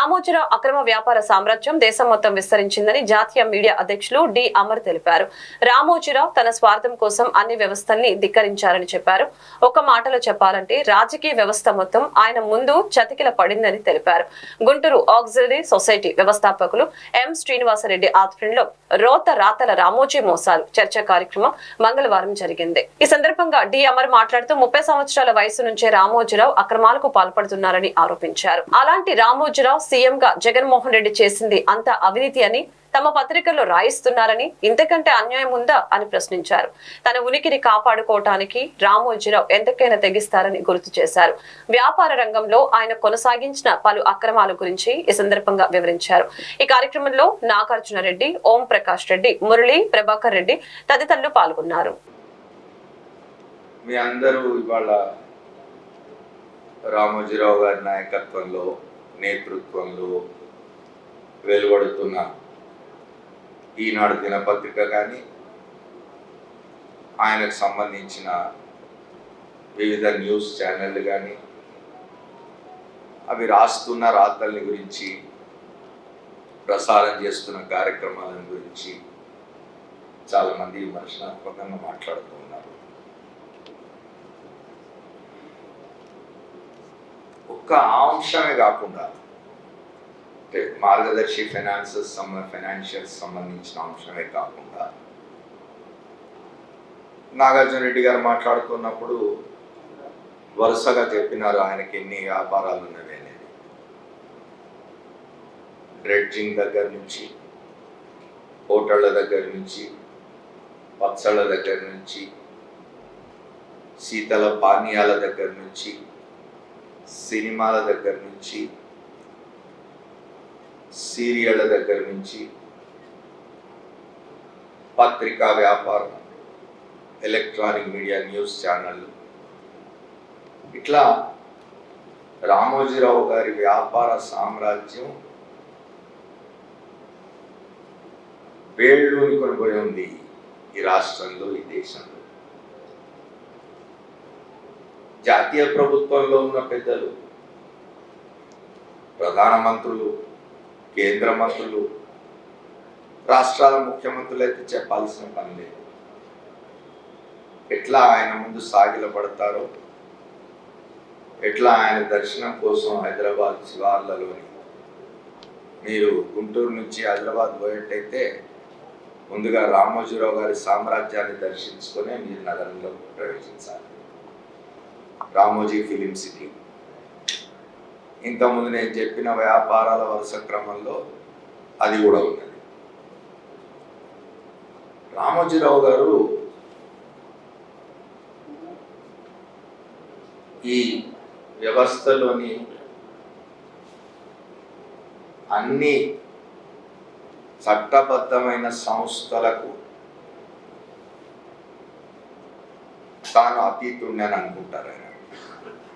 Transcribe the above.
రామోజీరావు అక్రమ వ్యాపార సామ్రాజ్యం దేశం మొత్తం విస్తరించిందని జాతీయ మీడియా అధ్యక్షులు డి అమర్ తెలిపారు. రామోజీరావు తన స్వార్థం కోసం అన్ని వ్యవస్థల్ని ధిక్కరించారని చెప్పారు. ఒక మాటలో చెప్పాలంటే రాజకీయ వ్యవస్థ మొత్తం ఆయన ముందు చతికిల పడిందని తెలిపారు. గుంటూరు ఆక్సిలరీ సొసైటీ వ్యవస్థాపకులు ఎం శ్రీనివాసరెడ్డి ఆధ్వర్యంలో రోత రాతల రామోజీ మోసాలు చర్చ కార్యక్రమం మంగళవారం జరిగింది. ఈ సందర్భంగా డి అమర్ మాట్లాడుతూ ముప్పై సంవత్సరాల వయసు నుంచే రామోజీరావు అక్రమాలకు పాల్పడుతున్నారని ఆరోపించారు. అలాంటి రామోజీరావు సీఎం గా జగన్మోహన్ రెడ్డి చేసింది అంత అవినీతి అని తమ పత్రికల్లో రాయిస్తున్నారని ఇంతకంటే అన్యాయం ఉందా అని ప్రశ్నించారు. తన ఉనికిని కాపాడుకోవటానికి రామోజీరావు ఎంతకైనా తెగిస్తారని గుర్తు చేశారు. వ్యాపార రంగంలో ఆయన కొనసాగించిన పలు అక్రమాల గురించి ఈ సందర్భంగా వివరించారు. ఈ కార్యక్రమంలో నాగార్జున రెడ్డి ఓం ప్రకాష్ రెడ్డి మురళి ప్రభాకర్ రెడ్డి తదితరులు పాల్గొన్నారు. మీ అందరూ ఇవాళ రామోజీరావు గారి నాయకత్వంలో నేతృత్వంలో వెలువడుతున్న ఈనాడు దినపత్రిక కానీ ఆయనకు సంబంధించిన వివిధ న్యూస్ ఛానళ్ళు కానీ అవి రాస్తున్న రాతల్ని గురించి ప్రసారం చేస్తున్న కార్యక్రమాలను గురించి చాలామంది విమర్శనాత్మకంగా మాట్లాడుతూ ఉన్నారు. ఒక్క అంశమే కాకుండా అంటే మార్గదర్శి ఫైనాన్సెస్ ఫైనాన్షియల్ ఫైనాన్షియల్స్ సంబంధించిన అంశమే కాకుండా నాగార్జున రెడ్డి గారు మాట్లాడుతున్నప్పుడు వరుసగా చెప్పినారు ఆయనకి ఎన్ని వ్యాపారాలు ఉన్నవి అనేది. డ్రెడ్జింగ్ దగ్గర నుంచి హోటళ్ళ దగ్గర నుంచి పచ్చళ్ళ దగ్గర నుంచి శీతల పానీయాల దగ్గర నుంచి సినిమాల దగ్గర నుంచి సీరియళ్ళ దగ్గర నుంచి పత్రికా వ్యాపారం ఎలక్ట్రానిక్ మీడియా న్యూస్ ఛానళ్ళు. ఇట్లా రామోజీరావు గారి వ్యాపార సామ్రాజ్యం వేళ్ళూని కొనిపోయి ఉంది ఈ రాష్ట్రంలో ఈ దేశంలో. జాతీయ ప్రభుత్వంలో ఉన్న పెద్దలు ప్రధానమంత్రులు కేంద్ర మంత్రులు రాష్ట్రాల ముఖ్యమంత్రులు అయితే చెప్పాల్సిన పని లేదు. ఎట్లా ఆయన ముందు సాగిల పడతారో ఎట్లా ఆయన దర్శనం కోసం హైదరాబాద్ శివార్లలోని మీరు గుంటూరు నుంచి హైదరాబాద్ పోయేట్టయితే ముందుగా రామోజీరావు గారి సామ్రాజ్యాన్ని దర్శించుకొని మీరు నగరంలో ప్రవేశించాలి. Ramoji film city. ఇంతకుముందు నేను చెప్పిన వ్యాపారాల వరుస క్రమంలో అది కూడా ఉన్నది. రామోజీరావు గారు ఈ వ్యవస్థలోని అన్ని చట్టబద్ధమైన సంస్థలకు తాను అతీతుండని అనుకుంటారు ఆయన.